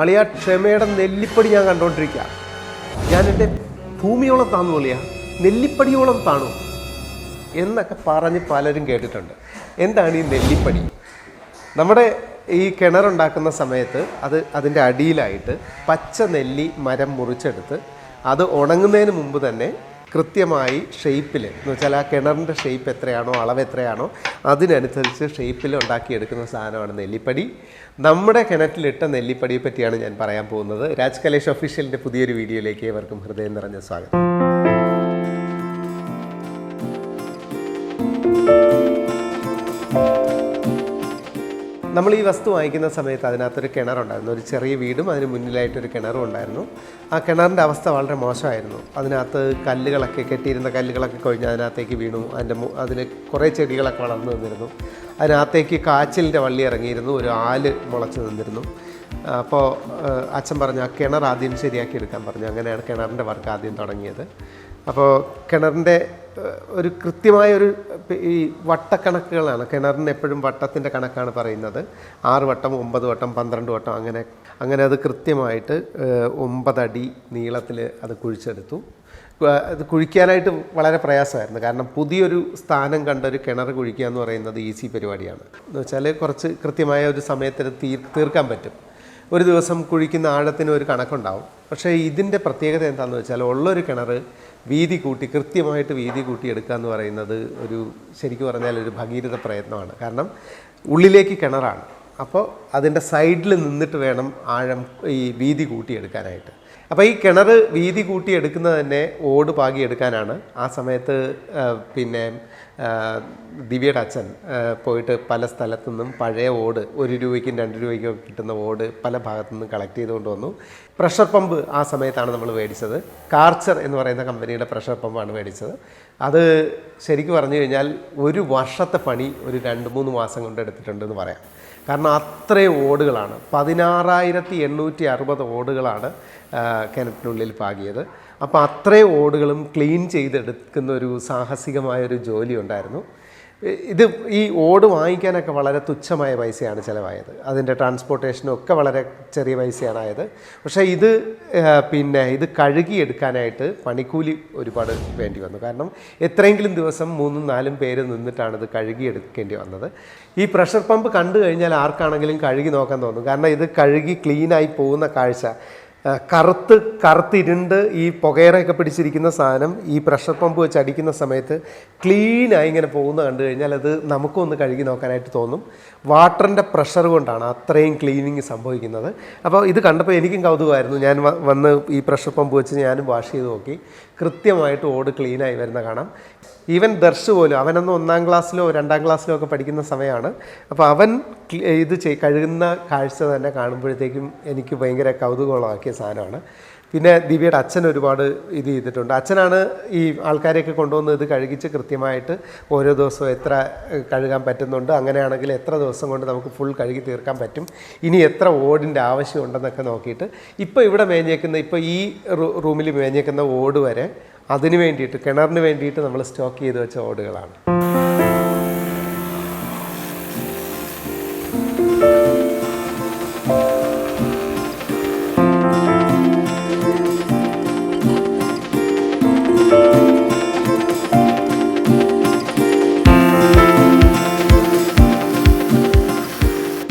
അളിയ ക്ഷമയുടെ നെല്ലിപ്പടി ഞാൻ കണ്ടോണ്ടിരിക്ക. ഞാൻ എന്റെ ഭൂമിയോളം താന്നു അളിയ നെല്ലിപ്പടിയോളം താണു എന്നൊക്കെ പറഞ്ഞ് പലരും കേട്ടിട്ടുണ്ട്. എന്താണ് ഈ നെല്ലിപ്പടി? നമ്മുടെ ഈ കിണറുണ്ടാക്കുന്ന സമയത്ത് അത് അതിന്റെ അടിയിലായിട്ട് പച്ച നെല്ലി മരം മുറിച്ചെടുത്ത് അത് ഉണങ്ങുന്നതിന് മുമ്പ് തന്നെ കൃത്യമായി ഷേപ്പിൽ എന്ന് വെച്ചാൽ ആ കിണറിന്റെ ഷേപ്പ് എത്രയാണോ അളവ് എത്രയാണോ അതിനനുസരിച്ച് ഷേപ്പിൽ ഉണ്ടാക്കിയെടുക്കുന്ന സാധനമാണ് നെല്ലിപ്പടി. നമ്മുടെ കിണറ്റിലിട്ട നെല്ലിപ്പടിയെ പറ്റിയാണ് ഞാൻ പറയാൻ പോകുന്നത്. രാജ് കലേഷ് ഒഫീഷ്യലിന്റെ പുതിയൊരു വീഡിയോയിലേക്ക് ഏവർക്കും ഹൃദയം നിറഞ്ഞ സ്വാഗതം. നമ്മൾ ഈ വസ്തു വാങ്ങിക്കുന്ന സമയത്ത് അതിനകത്തൊരു കിണറുണ്ടായിരുന്നു. ഒരു ചെറിയ വീടും അതിന് മുന്നിലായിട്ടൊരു കിണറും ഉണ്ടായിരുന്നു. ആ കിണറിന്റെ അവസ്ഥ വളരെ മോശമായിരുന്നു. അതിനകത്ത് കല്ലുകളൊക്കെ കെട്ടിയിരുന്ന കല്ലുകളൊക്കെ കൊഴിഞ്ഞ് അതിനകത്തേക്ക് വീണു. അതിന്റെ അതിന് കുറേ ചെടികളൊക്കെ വളർന്നു നിന്നിരുന്നു. അതിനകത്തേക്ക് കാച്ചിലിന്റെ വള്ളി ഇറങ്ങിയിരുന്നു. ഒരു ആൽ മുളച്ച് നിന്നിരുന്നു. അപ്പോൾ അച്ഛൻ പറഞ്ഞു ആ കിണർ ആദ്യം ശരിയാക്കി എടുക്കാൻ പറഞ്ഞു. അങ്ങനെയാണ് കിണറിന്റെ വർക്ക് ആദ്യം തുടങ്ങിയത്. അപ്പോൾ കിണറിന്റെ ഒരു കൃത്യമായ ഒരു ഈ വട്ടക്കണക്കുകളാണ്. കിണറിന് എപ്പോഴും വട്ടത്തിന്റെ കണക്കാണ് പറയുന്നത്. ആറ് വട്ടം ഒമ്പത് വട്ടം പന്ത്രണ്ട് വട്ടം അങ്ങനെ അങ്ങനെ അത് കൃത്യമായിട്ട് ഒമ്പതടി നീളത്തിൽ അത് കുഴിച്ചെടുത്തു. അത് കുഴിക്കാനായിട്ട് വളരെ പ്രയാസമായിരുന്നു. കാരണം പുതിയൊരു സ്ഥാനം കണ്ട ഒരു കിണർ കുഴിക്കുക എന്ന് പറയുന്നത് ഈസി പരിപാടിയാണ്. എന്ന് വെച്ചാൽ കുറച്ച് കൃത്യമായ ഒരു സമയത്തിന് തീർ തീർക്കാൻ പറ്റും. ഒരു ദിവസം കുഴിക്കുന്ന ആഴത്തിന് ഒരു കണക്കുണ്ടാവും. പക്ഷേ ഇതിന്റെ പ്രത്യേകത എന്താണെന്ന് വെച്ചാൽ ഉള്ളൊരു കിണർ വീതി കൂട്ടി കൃത്യമായിട്ട് വീതി കൂട്ടി എടുക്കുക എന്ന് പറയുന്നത് ഒരു ശരിക്കും പറഞ്ഞാൽ ഒരു ഭഗീരഥ പ്രയത്നമാണ്. കാരണം ഉള്ളിലേക്ക് കിണറാണ്. അപ്പോൾ അതിന്റെ സൈഡിൽ നിന്നിട്ട് വേണം ആഴം ഈ വീതി കൂട്ടിയെടുക്കാനായിട്ട് അപ്പോൾ ഈ കിണർ വീതി കൂട്ടി എടുക്കുന്നത് തന്നെ ഓട് പാകി എടുക്കാനാണ്. ആ സമയത്ത് പിന്നെ ദിവ്യയുടെ അച്ഛൻ പോയിട്ട് പല സ്ഥലത്തു നിന്നും പഴയ ഓട് ഒരു രൂപയ്ക്കും രണ്ട് രൂപയ്ക്കും കിട്ടുന്ന ഓട് പല ഭാഗത്തു നിന്നും കളക്ട് ചെയ്തുകൊണ്ട് വന്നു. പ്രഷർ പമ്പ് ആ സമയത്താണ് നമ്മൾ മേടിച്ചത്. കാർച്ചർ എന്ന് പറയുന്ന കമ്പനിയുടെ പ്രഷർ പമ്പാണ് മേടിച്ചത്. അത് ശരിക്കും പറഞ്ഞു കഴിഞ്ഞാൽ ഒരു വർഷത്തെ പണി ഒരു രണ്ട് മൂന്ന് മാസം കൊണ്ട് എടുത്തിട്ടുണ്ടെന്ന് പറയാം. കാരണം അത്രയും ഓടുകളാണ്. പതിനാറായിരത്തി എണ്ണൂറ്റി അറുപത് ഓടുകളാണ് കിണറ്റിനുള്ളിൽ പാകിയത്. അപ്പോൾ അത്രയും ഓടുകളും ക്ലീൻ ചെയ്തെടുക്കുന്ന ഒരു സാഹസികമായൊരു ജോലി ഉണ്ടായിരുന്നു. ഇത് ഈ ഓട് വാങ്ങിക്കാനൊക്കെ വളരെ തുച്ഛമായ പൈസയാണ് ചിലവായത്. അതിന്റെ ട്രാൻസ്പോർട്ടേഷനും ഒക്കെ വളരെ ചെറിയ പൈസയാണ് ആയത്. പക്ഷേ ഇത് പിന്നെ ഇത് കഴുകിയെടുക്കാനായിട്ട് പണിക്കൂലി ഒരുപാട് വേണ്ടി വന്നു. കാരണം എത്രയെങ്കിലും ദിവസം മൂന്നും നാലും പേര് നിന്നിട്ടാണ് ഇത് കഴുകിയെടുക്കേണ്ടി വന്നത്. ഈ പ്രഷർ പമ്പ് കണ്ടു കഴിഞ്ഞാൽ ആർക്കാണെങ്കിലും കഴുകി നോക്കാൻ തോന്നും. കാരണം ഇത് കഴുകി ക്ലീനായി പോകുന്ന കാഴ്ച കറുത്ത് കറുത്തിരുണ്ട് ഈ പുകയറയൊക്കെ പിടിച്ചിരിക്കുന്ന സാധനം ഈ പ്രഷർ പമ്പ് വെച്ച് അടിക്കുന്ന സമയത്ത് ക്ലീനായി ഇങ്ങനെ പോകുന്ന കണ്ടു കഴിഞ്ഞാൽ അത് നമുക്കൊന്ന് കഴുകി നോക്കാനായിട്ട് തോന്നും. വാട്ടറിന്റെ പ്രഷർ കൊണ്ടാണ് അത്രയും ക്ലീനിങ് സംഭവിക്കുന്നത്. അപ്പോൾ ഇത് കണ്ടപ്പോൾ എനിക്കും കൗതുകമായിരുന്നു. ഞാൻ വന്ന് ഈ പ്രഷർ പമ്പ് വെച്ച് ഞാനും വാഷ് ചെയ്ത് നോക്കി. കൃത്യമായിട്ട് ഓട് ക്ലീനായി വരുന്ന കാണാം. ഈവൻ ദർശ് പോലും അവനൊന്ന് ഒന്നാം ക്ലാസ്സിലോ രണ്ടാം ക്ലാസ്സിലോ ഒക്കെ പഠിക്കുന്ന സമയമാണ്. അപ്പോൾ അവൻ ഇത് ചെയ് കഴുകുന്ന കാഴ്ച തന്നെ കാണുമ്പോഴത്തേക്കും എനിക്ക് ഭയങ്കര കൗതുകമുളവാക്കിയ സാധനമാണ്. പിന്നെ ദിവ്യയുടെ അച്ഛൻ ഒരുപാട് ഇത് ചെയ്തിട്ടുണ്ട്. അച്ഛനാണ് ഈ ആൾക്കാരെയൊക്കെ കൊണ്ടുവന്ന് ഇത് കഴുകിച്ച് കൃത്യമായിട്ട് ഓരോ ദിവസവും എത്ര കഴുകാൻ പറ്റുന്നുണ്ട് അങ്ങനെയാണെങ്കിൽ എത്ര ദിവസം കൊണ്ട് നമുക്ക് ഫുൾ കഴുകി തീർക്കാൻ പറ്റും ഇനി എത്ര ഓടിന്റെ ആവശ്യമുണ്ടെന്നൊക്കെ നോക്കിയിട്ട് ഇപ്പോൾ ഇവിടെ മേഞ്ഞേക്കുന്ന ഇപ്പോൾ ഈ റൂമിൽ മേഞ്ഞേക്കുന്ന ഓട് വരെ അതിന് വേണ്ടിയിട്ട് കിണറിന് വേണ്ടിയിട്ട് നമ്മൾ സ്റ്റോക്ക് ചെയ്ത് വെച്ച ഓടുകളാണ്.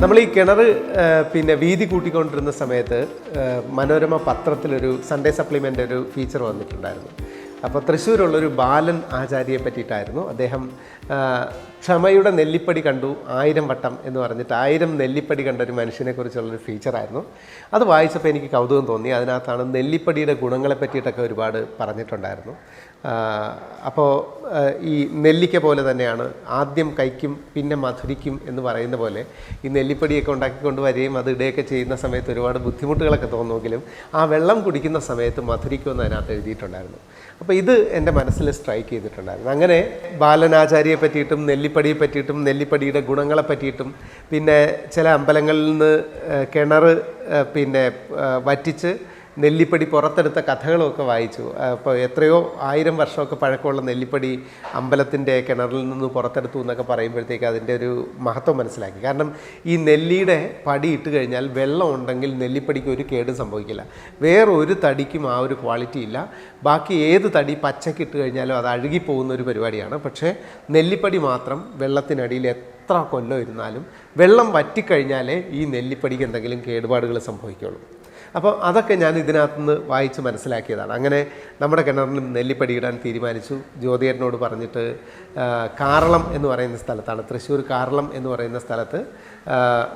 നമ്മൾ ഈ കിണർ പിന്നെ വീതി കൂട്ടിക്കൊണ്ടിരുന്ന സമയത്ത് മനോരമ പത്രത്തിലൊരു സൺഡേ സപ്ലിമെന്റ് ഒരു ഫീച്ചർ വന്നിട്ടുണ്ടായിരുന്നു. അപ്പോൾ തൃശ്ശൂരുള്ളൊരു ബാലൻ ആചാര്യയെ പറ്റിയിട്ടായിരുന്നു അദ്ദേഹം ക്ഷമയുടെ നെല്ലിപ്പടി കണ്ടു ആയിരം വട്ടം എന്ന് പറഞ്ഞിട്ട് ആയിരം നെല്ലിപ്പടി കണ്ട ഒരു മനുഷ്യനെ കുറിച്ചുള്ളൊരു ഫീച്ചറായിരുന്നു അത് വായിച്ചപ്പോൾ എനിക്ക് കൗതുകം തോന്നി അതിനകത്താണ് നെല്ലിപ്പടിയുടെ ഗുണങ്ങളെ പറ്റിയിട്ടൊക്കെ ഒരുപാട് പറഞ്ഞിട്ടുണ്ടായിരുന്നു. അപ്പോൾ ഈ നെല്ലിക്ക പോലെ തന്നെയാണ് ആദ്യം കൈക്കും പിന്നെ മധുരിക്കും എന്ന് പറയുന്ന പോലെ ഈ നെല്ലിപ്പടിയൊക്കെ ഉണ്ടാക്കിക്കൊണ്ട് വരികയും അത് ഇടുകയൊക്കെ ചെയ്യുന്ന സമയത്ത് ഒരുപാട് ബുദ്ധിമുട്ടുകളൊക്കെ തോന്നുമെങ്കിലും ആ വെള്ളം കുടിക്കുന്ന സമയത്ത് മധുരിക്കുമെന്ന് അതിനകത്ത് എഴുതിയിട്ടുണ്ടായിരുന്നു. അപ്പോൾ ഇത് എന്റെ മനസ്സിൽ സ്ട്രൈക്ക് ചെയ്തിട്ടുണ്ടായിരുന്നു. അങ്ങനെ ബാലനാചാര്യയെ പറ്റിയിട്ടും നെല്ലിപ്പടിയെ പറ്റിയിട്ടും നെല്ലിപ്പടിയുടെ ഗുണങ്ങളെ പറ്റിയിട്ടും പിന്നെ ചില അമ്പലങ്ങളിൽ നിന്ന് കിണർ പിന്നെ വറ്റിച്ച് നെല്ലിപ്പടി പുറത്തെടുത്ത കഥകളൊക്കെ വായിച്ചു. അപ്പോൾ എത്രയോ ആയിരം വർഷമൊക്കെ പഴക്കമുള്ള നെല്ലിപ്പടി അമ്പലത്തിന്റെ കിണറിൽ നിന്ന് പുറത്തെടുത്തു എന്നൊക്കെ പറയുമ്പോഴത്തേക്ക് അതിന്റെ ഒരു മഹത്വം മനസ്സിലാക്കി. കാരണം ഈ നെല്ലിയുടെ പടി ഇട്ട് കഴിഞ്ഞാൽ വെള്ളം ഉണ്ടെങ്കിൽ നെല്ലിപ്പടിക്ക് ഒരു കേടും സംഭവിക്കില്ല. വേറെ ഒരു തടിക്കും ആ ഒരു ക്വാളിറ്റി ഇല്ല. ബാക്കി ഏത് തടി പച്ചക്ക് ഇട്ട് കഴിഞ്ഞാലും അത് അഴുകിപ്പോകുന്ന ഒരു പരിപാടിയാണ്. പക്ഷേ നെല്ലിപ്പടി മാത്രം വെള്ളത്തിനടിയിൽ എത്ര കൊല്ലം ഇരുന്നാലും വെള്ളം വറ്റിക്കഴിഞ്ഞാലേ ഈ നെല്ലിപ്പടിക്ക് എന്തെങ്കിലും കേടുപാടുകൾ സംഭവിക്കുള്ളൂ. അപ്പോൾ അതൊക്കെ ഞാൻ ഇതിനകത്തുനിന്ന് വായിച്ച് മനസ്സിലാക്കിയതാണ്. അങ്ങനെ നമ്മുടെ കിണറിന് നെല്ലിപ്പടി ഇടാൻ തീരുമാനിച്ചു. ജ്യോതിയേട്ടനോട് പറഞ്ഞിട്ട് കാറളം എന്ന് പറയുന്ന സ്ഥലത്താണ്. തൃശ്ശൂർ കാറളം എന്ന് പറയുന്ന സ്ഥലത്ത്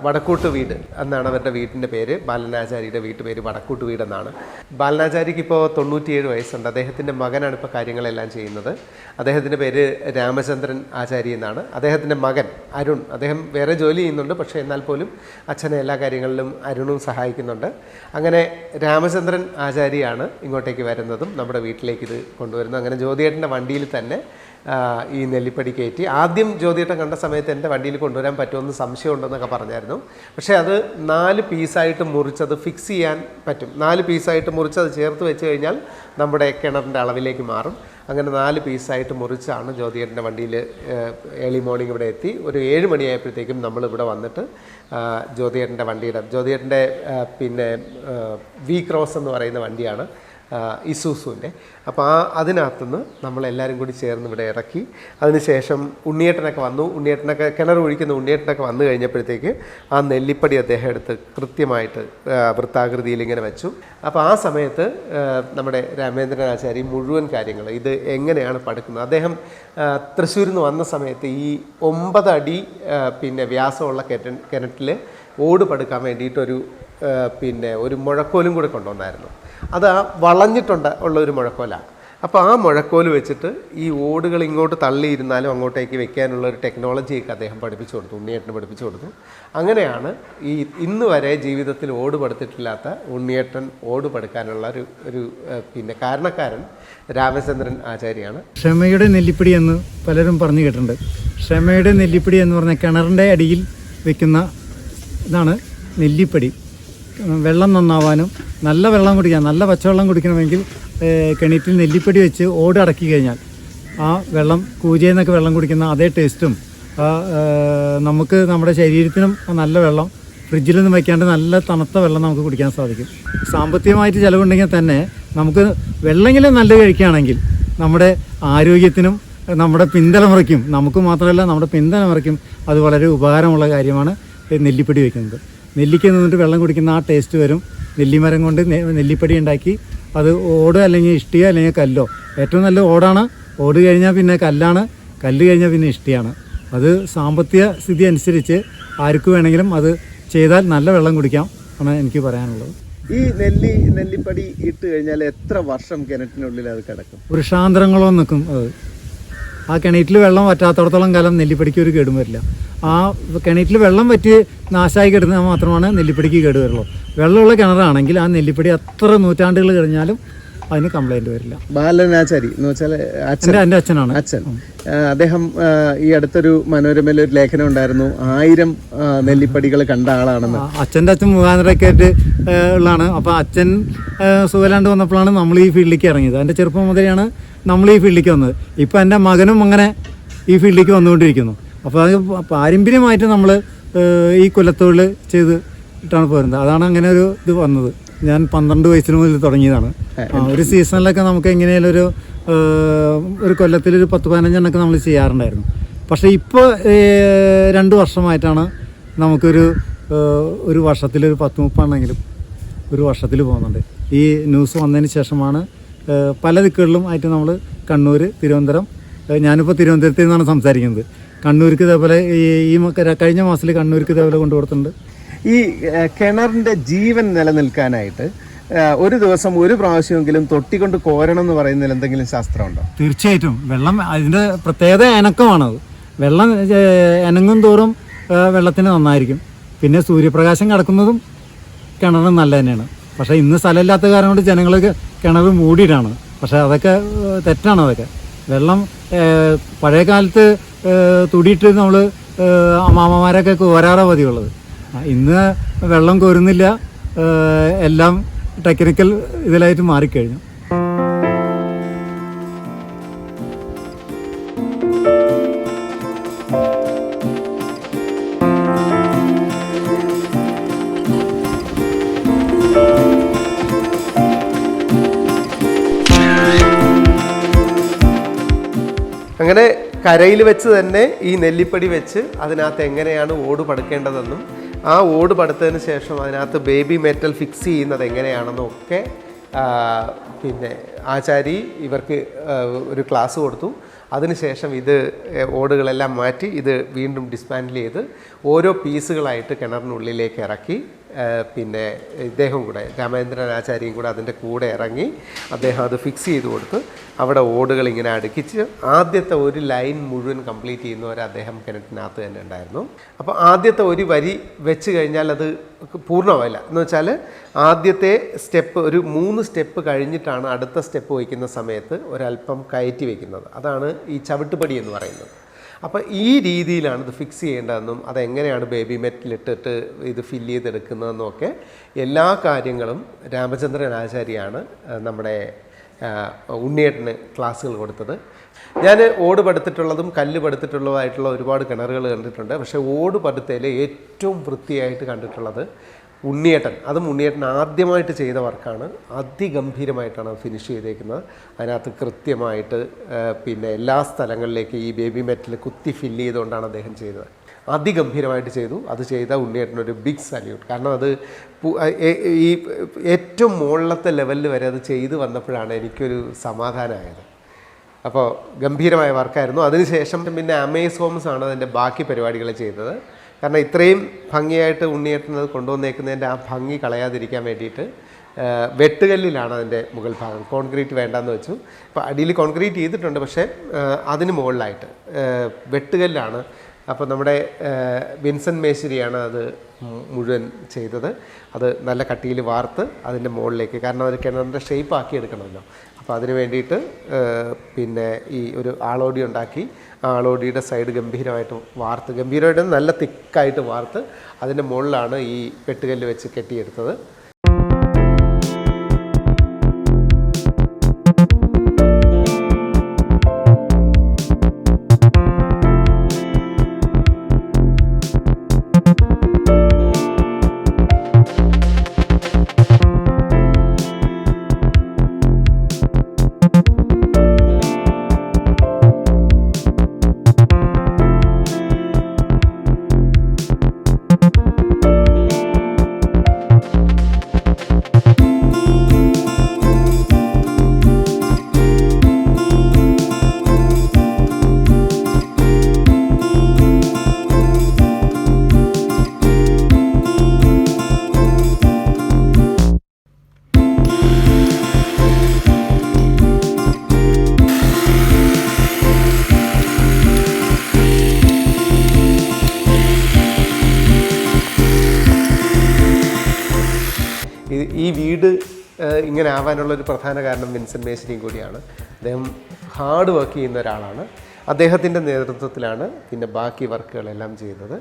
വടക്കൂട്ട് വീട് എന്നാണ് അവരുടെ വീടിന്റെ പേര്. ബാലനാചാരിയുടെ വീട്ടുപേര് വടക്കൂട്ട് വീട് എന്നാണ് ബാലനാചാരിക്ക് ഇപ്പോൾ തൊണ്ണൂറ്റിയേഴ് വയസ്സുണ്ട്. അദ്ദേഹത്തിന്റെ മകനാണ് ഇപ്പോൾ കാര്യങ്ങളെല്ലാം ചെയ്യുന്നത്. അദ്ദേഹത്തിന്റെ പേര് രാമചന്ദ്രൻ ആചാര്യ എന്നാണ്. അദ്ദേഹത്തിന്റെ മകൻ അരുൺ. അദ്ദേഹം വേറെ ജോലി ചെയ്യുന്നുണ്ട്. പക്ഷേ എന്നാൽ പോലും അച്ഛനെ എല്ലാ കാര്യങ്ങളിലും അരുണും സഹായിക്കുന്നുണ്ട്. അങ്ങനെ രാമചന്ദ്രൻ ആചാര്യയാണ് ഇങ്ങോട്ടേക്ക് വരുന്നതും നമ്മുടെ വീട്ടിലേക്ക് ഇത് കൊണ്ടുവരുന്നത്. അങ്ങനെ ജ്യോതിയേട്ടന്റെ വണ്ടിയിൽ തന്നെ ഈ നെല്ലിപ്പടി കയറ്റി. ആദ്യം ജ്യോതിയേട്ടൻ കണ്ട സമയത്ത് എന്റെ വണ്ടിയിൽ കൊണ്ടുവരാൻ പറ്റുമെന്ന് സംശയമുണ്ടെന്നൊക്കെ പറഞ്ഞായിരുന്നു. പക്ഷേ അത് നാല് പീസായിട്ട് മുറിച്ചത് ഫിക്സ് ചെയ്യാൻ പറ്റും. നാല് പീസായിട്ട് മുറിച്ചത് ചേർത്ത് വെച്ച് കഴിഞ്ഞാൽ നമ്മുടെ കിണറിന്റെ അളവിലേക്ക് മാറും. അങ്ങനെ നാല് പീസായിട്ട് മുറിച്ചാണ് ജ്യോതിയേട്ടന്റെ വണ്ടിയിൽ ഏർലി മോർണിംഗ് ഇവിടെ എത്തി. ഒരു ഏഴ് മണിയായപ്പോഴത്തേക്കും നമ്മൾ ഇവിടെ വന്നിട്ട് ജ്യോതിയറിന്റെ വണ്ടിയുടെ ജ്യോതിയേട്ടന്റെ പിന്നെ വി ക്രോസ് എന്ന് പറയുന്ന വണ്ടിയാണ്. ഇസൂസുവിന്റെ. അപ്പോൾ ആ അതിനകത്തുനിന്ന് നമ്മളെല്ലാവരും കൂടി ചേർന്ന് ഇവിടെ ഇറക്കി. അതിനുശേഷം ഉണ്ണിയേട്ടനൊക്കെ വന്നു. ഉണ്ണിയേട്ടനൊക്കെ കിണർ ഒഴിക്കുന്ന ഉണ്ണിയേട്ടനൊക്കെ വന്നു കഴിഞ്ഞപ്പോഴത്തേക്ക് ആ നെല്ലിപ്പടി അദ്ദേഹം എടുത്ത് കൃത്യമായിട്ട് വൃത്താകൃതിയിൽ ഇങ്ങനെ വെച്ചു. അപ്പോൾ ആ സമയത്ത് നമ്മുടെ രാമേന്ദ്രനാചാരി മുഴുവൻ കാര്യങ്ങൾ ഇത് എങ്ങനെയാണ് പഠിക്കുന്നത് അദ്ദേഹം തൃശ്ശൂരിൽ നിന്ന് വന്ന സമയത്ത് ഈ ഒമ്പതടി പിന്നെ വ്യാസമുള്ള കിണ കിണറ്റിൽ ഓട് പടുക്കാൻ വേണ്ടിയിട്ടൊരു പിന്നെ ഒരു മുഴക്കോലും കൂടെ കൊണ്ടുവന്നായിരുന്നു. അത് ആ വളഞ്ഞിട്ടുണ്ട് ഉള്ള ഒരു മുഴക്കോലാണ്. അപ്പോൾ ആ മുഴക്കോൽ വെച്ചിട്ട് ഈ ഓടുകൾ ഇങ്ങോട്ട് തള്ളിയിരുന്നാലും അങ്ങോട്ടേക്ക് വെക്കാനുള്ള ഒരു ടെക്നോളജിയൊക്കെ അദ്ദേഹം പഠിപ്പിച്ചു കൊടുത്തു ഉണ്ണിയേട്ടന് പഠിപ്പിച്ചു കൊടുത്തു. അങ്ങനെയാണ് ഈ ഇന്ന് വരെ ജീവിതത്തിൽ ഓട് പടുത്തിട്ടില്ലാത്ത ഉണ്ണിയേട്ടൻ ഓട് പടുക്കാനുള്ള ഒരു ഒരു പിന്നെ കാരണക്കാരൻ രാമചന്ദ്രൻ ആചാര്യാണ് ക്ഷമയുടെ നെല്ലിപ്പിടി എന്ന് പലരും പറഞ്ഞു കേട്ടിട്ടുണ്ട്. ക്ഷമയുടെ നെല്ലിപ്പിടി എന്ന് പറഞ്ഞാൽ കിണറിന്റെ അടിയിൽ വെക്കുന്ന ഇതാണ് നെല്ലിപ്പടി. വെള്ളം നന്നാവാനും നല്ല വെള്ളം കുടിക്കാൻ നല്ല പച്ചവെള്ളം കുടിക്കണമെങ്കിൽ കിണറ്റിൽ നെല്ലിപ്പടി വെച്ച് ഓട് അടക്കി കഴിഞ്ഞാൽ ആ വെള്ളം കൂജയെന്നൊക്കെ വെള്ളം കുടിക്കുന്ന അതേ ടേസ്റ്റും നമുക്ക് നമ്മുടെ ശരീരത്തിനും നല്ല വെള്ളം ഫ്രിഡ്ജിൽ ഫ്രിഡ്ജിലൊന്നും വയ്ക്കാണ്ട് നല്ല തണുത്ത വെള്ളം നമുക്ക് കുടിക്കാൻ സാധിക്കും. സാമ്പത്തികമായിട്ട് ചിലവുണ്ടെങ്കിൽ തന്നെ നമുക്ക് വെള്ളമെങ്കിലും നല്ല കഴിക്കുകയാണെങ്കിൽ നമ്മുടെ ആരോഗ്യത്തിനും നമ്മുടെ പിന്തലമുറയ്ക്കും നമുക്ക് മാത്രമല്ല നമ്മുടെ പിന്തലമുറയ്ക്കും അത് വളരെ ഉപകാരമുള്ള കാര്യമാണ് നെല്ലിപ്പടി വയ്ക്കുന്നത് നെല്ലിക്ക നിന്നിട്ട് വെള്ളം കുടിക്കുന്ന ആ ടേസ്റ്റ് വരും. നെല്ലിമരം കൊണ്ട് നെല്ലിപ്പടി ഉണ്ടാക്കി. അത് ഓട് അല്ലെങ്കിൽ ഇഷ്ടിക അല്ലെങ്കിൽ കല്ലോ. ഏറ്റവും നല്ല ഓടാണ്. ഓട് കഴിഞ്ഞാൽ പിന്നെ കല്ലാണ്. കല്ല് കഴിഞ്ഞാൽ പിന്നെ ഇഷ്ടിയാണ്. അത് സാമ്പത്തിക സ്ഥിതി അനുസരിച്ച് ആർക്ക് വേണമെങ്കിലും അത് ചെയ്താൽ നല്ല വെള്ളം കുടിക്കാം ആണ് എനിക്ക് പറയാനുള്ളത്. ഈ നെല്ലി നെല്ലിപ്പടി ഇട്ട് കഴിഞ്ഞാൽ എത്ര വർഷം കിണറ്റിനുള്ളിൽ അത് കിടക്കും? വൃഷാന്തരങ്ങളോ നിൽക്കും അത്. ആ കിണറ്റിൽ വെള്ളം വറ്റാത്തോടത്തോളം കാലം നെല്ലിപ്പടിക്ക് ഒരു കേടും വരില്ല. ആ കിണറ്റിൽ വെള്ളം വറ്റി നാശമായി കിടന്നാൽ മാത്രമാണ് നെല്ലിപ്പടിക്ക് കേട് വരുള്ളൂ. വെള്ളമുള്ള കിണറാണെങ്കിൽ ആ നെല്ലിപ്പടി അത്ര നൂറ്റാണ്ടുകൾ കഴിഞ്ഞാലും അതിന് കംപ്ലൈന്റ് വരില്ല. ബാലനാചാരി എന്ന് വെച്ചാൽ അച്ഛൻ. എന്റെ അച്ഛനാണ്. അച്ഛൻ. അദ്ദേഹം ഈ അടുത്തൊരു മനോരമയിൽ ഒരു ലേഖനം ഉണ്ടായിരുന്നു. ആയിരം നെല്ലിപ്പടികൾ കണ്ട ആളാണെന്ന്. അച്ഛന്റെ അച്ഛൻ മൂവാനരൊക്കെ ആയിട്ട് ഉള്ളതാണ്. അപ്പോൾ അച്ഛൻ സുഖലാണ്ട് വന്നപ്പോഴാണ് നമ്മൾ ഈ ഫീൽഡിലേക്ക് ഇറങ്ങിയത്. എന്റെ ചെറുപ്പം മുതലെയാണ് നമ്മൾ ഈ ഫീൽഡിലേക്ക് വന്നത്. ഇപ്പോൾ എന്റെ മകനും അങ്ങനെ ഈ ഫീൽഡിലേക്ക് വന്നുകൊണ്ടിരിക്കുന്നു. അപ്പോൾ അത് പാരമ്പര്യമായിട്ട് നമ്മൾ ഈ കുലത്തൊഴിൽ ചെയ്ത് ഇട്ടാണ് പോരുന്നത്. അതാണ് അങ്ങനെ ഒരു ഇത് വന്നത്. ഞാൻ പന്ത്രണ്ട് വയസ്സിന് മുതൽ തുടങ്ങിയതാണ്. ഒരു സീസണിലൊക്കെ നമുക്ക് എങ്ങനെയാലും ഒരു ഒരു കൊല്ലത്തിൽ ഒരു പത്ത് പതിനഞ്ചെണ്ണൊക്കെ നമ്മൾ ചെയ്യാറുണ്ടായിരുന്നു. പക്ഷേ ഇപ്പോൾ രണ്ട് വർഷമായിട്ടാണ് നമുക്കൊരു ഒരു വർഷത്തിൽ ഒരു പത്ത് മുപ്പെണ്ണെങ്കിലും ഒരു വർഷത്തിൽ പോകുന്നുണ്ട്. ഈ ന്യൂസ് വന്നതിന് ശേഷമാണ് പല ദിക്കുകളിലും ആയിട്ട് നമ്മൾ കണ്ണൂർ തിരുവനന്തപുരം ഞാനിപ്പോൾ തിരുവനന്തപുരത്ത് നിന്നാണ് സംസാരിക്കുന്നത്. കണ്ണൂർക്ക് ഇതേപോലെ ഈ കഴിഞ്ഞ മാസത്തിൽ കണ്ണൂർക്ക് ഇതേപോലെ കൊണ്ടു കൊടുത്തിട്ടുണ്ട് ഈ കിണറിന്റെ ജീവൻ നിലനിൽക്കാനായിട്ട് ഒരു ദിവസം ഒരു പ്രാവശ്യമെങ്കിലും തൊട്ടിക്കൊണ്ട് കോരണം എന്ന് പറയുന്നതിൽ എന്തെങ്കിലും ശാസ്ത്രമുണ്ടോ? തീർച്ചയായിട്ടും. വെള്ളം അതിന്റെ പ്രത്യേകത അനക്കമാണത് വെള്ളം അനങ്ങും തോറും വെള്ളത്തിന് നന്നായിരിക്കും. പിന്നെ സൂര്യപ്രകാശം കിടക്കുന്നതും കിണറും നല്ല തന്നെയാണ്. പക്ഷേ ഇന്ന് സ്ഥലമില്ലാത്ത കാരണം കൊണ്ട് ജനങ്ങൾ കിണർ മൂടിയിട്ടാണ്. പക്ഷെ അതൊക്കെ തെറ്റാണ് അതൊക്കെ. വെള്ളം പഴയ കാലത്ത് തുടിയിട്ട് നമ്മൾ അമ്മാമ്മമാരൊക്കെ കോരാറ പതിവുള്ളത്. ഇന്ന് വെള്ളം കോരുന്നില്ല എല്ലാം ടെക്നിക്കൽ ഇതിലായിട്ട് മാറിക്കഴിഞ്ഞു. കരയിൽ വെച്ച് തന്നെ ഈ നെല്ലിപ്പടി വെച്ച് അതിനകത്ത് എങ്ങനെയാണ് ഓട് പടുക്കേണ്ടതെന്നും ആ ഓട് പടുത്തതിന് ശേഷം അതിനകത്ത് ബേബി മെറ്റൽ ഫിക്സ് ചെയ്യുന്നത് എങ്ങനെയാണെന്നും ഒക്കെ പിന്നെ ആചാരി ഇവർക്ക് ഒരു ക്ലാസ് കൊടുത്തു. അതിനുശേഷം ഇത് ഓടുകളെല്ലാം മാറ്റി ഇത് വീണ്ടും ഡിസ്മാൻഡിൽ ചെയ്ത് ഓരോ പീസുകളായിട്ട് കിണറിനുള്ളിലേക്ക് ഇറക്കി. പിന്നെ ഇദ്ദേഹം കൂടെ രാമചന്ദ്രൻ ആചാര്യയും കൂടെ അതിന്റെ കൂടെ ഇറങ്ങി അദ്ദേഹം അത് ഫിക്സ് ചെയ്ത് കൊടുത്ത് അവിടെ ഓടുകൾ ഇങ്ങനെ അടുക്കിച്ച് ആദ്യത്തെ ഒരു ലൈൻ മുഴുവൻ കംപ്ലീറ്റ് ചെയ്യുന്നവരെ അദ്ദേഹം കിണറ്റിനകത്ത് തന്നെ ഉണ്ടായിരുന്നു. അപ്പോൾ ആദ്യത്തെ ഒരു വരി വെച്ച് കഴിഞ്ഞാൽ അത് പൂർണമായില്ല. എന്ന് വെച്ചാൽ ആദ്യത്തെ സ്റ്റെപ്പ് ഒരു മൂന്ന് സ്റ്റെപ്പ് കഴിഞ്ഞിട്ടാണ് അടുത്ത സ്റ്റെപ്പ് വയ്ക്കുന്ന സമയത്ത് ഒരല്പം കയറ്റി വയ്ക്കുന്നത്. അതാണ് ഈ ചവിട്ടുപടി എന്ന് പറയുന്നത്. അപ്പോൾ ഈ രീതിയിലാണ് ഇത് ഫിക്സ് ചെയ്യേണ്ടതെന്നും അതെങ്ങനെയാണ് ബേബി മെറ്റിലിട്ടിട്ട് ഇത് ഫില്ല് ചെയ്തെടുക്കുന്നതെന്നും ഒക്കെ എല്ലാ കാര്യങ്ങളും രാമചന്ദ്രൻ ആചാര്യാണ് നമ്മുടെ ഉണ്ണിയേട്ടന് ക്ലാസ്സുകൾ കൊടുത്തത്. ഞാൻ ഓട് പടുത്തിട്ടുള്ളതും കല്ല് പടുത്തിട്ടുള്ളതായിട്ടുള്ള ഒരുപാട് കിണറുകൾ കണ്ടിട്ടുണ്ട് പക്ഷേ ഓട് പടുത്തയിൽ ഏറ്റവും വൃത്തിയായിട്ട് കണ്ടിട്ടുള്ളത് ഉണ്ണിയേട്ടൻ അതും ഉണ്ണിയേട്ടൻ ആദ്യമായിട്ട് ചെയ്ത വർക്കാണ്. അതിഗംഭീരമായിട്ടാണ് ഫിനിഷ് ചെയ്തേക്കുന്നത്. അതിനകത്ത് കൃത്യമായിട്ട് പിന്നെ എല്ലാ സ്ഥലങ്ങളിലേക്ക് ഈ ബേബി മെറ്റൽ കുത്തി ഫില്ല് ചെയ്തുകൊണ്ടാണ് അദ്ദേഹം ചെയ്തത്. അതിഗംഭീരമായിട്ട് ചെയ്തു. അത് ചെയ്ത ഉണ്ണിയേട്ടനൊരു ബിഗ് സല്യൂട്ട് കാരണം അത് ഈ ഏറ്റവും മുകളിലത്തെ ലെവലിൽ വരെ അത് ചെയ്തു വന്നപ്പോഴാണ് എനിക്കൊരു സമാധാനമായത്. അപ്പോൾ ഗംഭീരമായ വർക്കായിരുന്നു അതിനുശേഷം പിന്നെ അമേസ് ഹോംസ് ആണ് അതിന്റെ ബാക്കി പരിപാടികൾ ചെയ്തത്. കാരണം ഇത്രയും ഭംഗിയായിട്ട് ഉണ്ണിയേട്ടനത് കൊണ്ടുവന്നേക്കുന്നതിന്റെ ആ ഭംഗി കളയാതിരിക്കാൻ വേണ്ടിയിട്ട് വെട്ടുകല്ലിലാണ് അതിന്റെ മുകൾ ഭാഗം. കോൺക്രീറ്റ് വേണ്ടെന്ന് വെച്ചു. അപ്പോൾ അടിയിൽ കോൺക്രീറ്റ് ചെയ്തിട്ടുണ്ട് പക്ഷേ അതിന് മുകളിലായിട്ട് വെട്ടുകല്ലാണ്. അപ്പോൾ നമ്മുടെ വിൻസൻ മേശ്ശേരിയാണ് അത് മുഴുവൻ ചെയ്തത്. അത് നല്ല കട്ടിയിൽ വാർത്ത് അതിന്റെ മുകളിലേക്ക് കാരണം അത് കിണറിന്റെ ഷേപ്പ് ആക്കി എടുക്കണമല്ലോ. അപ്പോൾ അതിന് വേണ്ടിയിട്ട് പിന്നെ ഈ ഒരു ആളോടി ഉണ്ടാക്കി ആളോടിയുടെ സൈഡ് ഗംഭീരമായിട്ട് വാർത്ത്. ഗംഭീരമായിട്ട് നല്ല തിക്കായിട്ട് വാർത്ത് അതിന്റെ മുകളിലാണ് ഈ വെട്ടുകല്ല് വെച്ച് കെട്ടിയെടുത്തത്. ഈ വീട് ഇങ്ങനെ ആവാനുള്ള ഒരു പ്രധാന കാരണം വിൻസെന്റ് മേശ്രിയും കൂടിയാണ്. അദ്ദേഹം ഹാർഡ് വർക്ക് ചെയ്യുന്ന ഒരാളാണ്. അദ്ദേഹത്തിന്റെ നേതൃത്വത്തിലാണ് പിന്നെ ബാക്കി വർക്കുകളെല്ലാം ചെയ്യുന്നത്.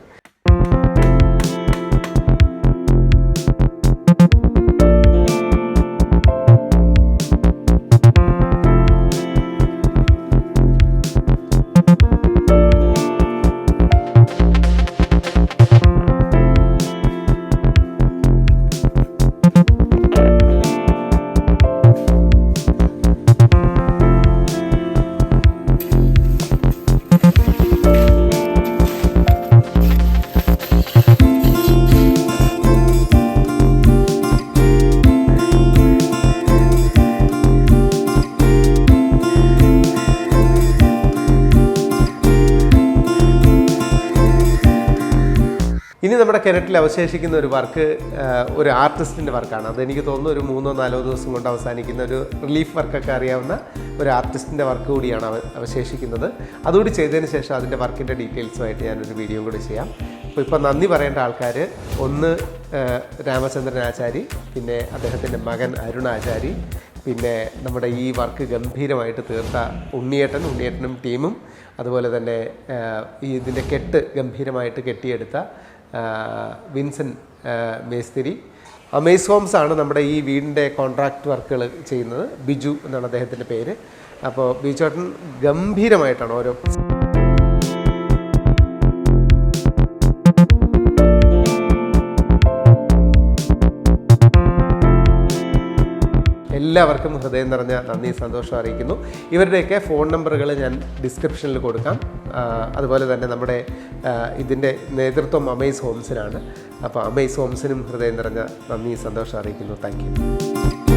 നമ്മുടെ കിണറ്റിൽ അവശേഷിക്കുന്ന ഒരു വർക്ക് ഒരു ആർട്ടിസ്റ്റിന്റെ വർക്കാണ്. അതെനിക്ക് തോന്നുന്നു ഒരു മൂന്നോ നാലോ ദിവസം കൊണ്ട് അവസാനിക്കുന്ന ഒരു റിലീഫ് വർക്കൊക്കെ അറിയാവുന്ന ഒരു ആർട്ടിസ്റ്റിന്റെ വർക്ക് കൂടിയാണ് അവശേഷിക്കുന്നത്. അതുകൂടി ചെയ്തതിന് ശേഷം അതിന്റെ വർക്കിന്റെ ഡീറ്റെയിൽസുമായിട്ട് ഞാനൊരു വീഡിയോ കൂടി ചെയ്യാം. അപ്പോൾ ഇപ്പോൾ നന്ദി പറയേണ്ട ആൾക്കാർ ഒന്ന് രാമചന്ദ്രൻ ആചാരി പിന്നെ അദ്ദേഹത്തിന്റെ മകൻ അരുൺ ആചാരി പിന്നെ നമ്മുടെ ഈ വർക്ക് ഗംഭീരമായിട്ട് തീർത്ത ഉണ്ണിയേട്ടൻ ഉണ്ണിയേട്ടനും ടീമും അതുപോലെ തന്നെ ഈ ഇതിന്റെ കെട്ട് ഗംഭീരമായിട്ട് കെട്ടിയെടുത്ത ആ, മേസ്തിരി. അമേസ് ഹോംസ് ആണ് നമ്മുടെ ഈ വീടിന്റെ കോൺട്രാക്ട് വർക്കുകൾ ചെയ്യുന്നത്. ബിജു എന്നാണ് അദ്ദേഹത്തിന്റെ പേര്. അപ്പോൾ ബിജു ചേട്ടൻ ഗംഭീരമായിട്ടാണ് ഓരോ എല്ലാവർക്കും ഹൃദയം നിറഞ്ഞ നന്ദി സന്തോഷം അറിയിക്കുന്നു. ഇവരുടെയൊക്കെ ഫോൺ നമ്പറുകൾ ഞാൻ ഡിസ്ക്രിപ്ഷനിൽ കൊടുക്കാം. അതുപോലെ തന്നെ നമ്മുടെ ഇതിന്റെ നേതൃത്വം അമേസ് ഹോംസിനാണ്. അപ്പോൾ അമേസ് ഹോംസിനും ഹൃദയം നിറഞ്ഞ നന്ദി സന്തോഷം അറിയിക്കുന്നു. Thank you.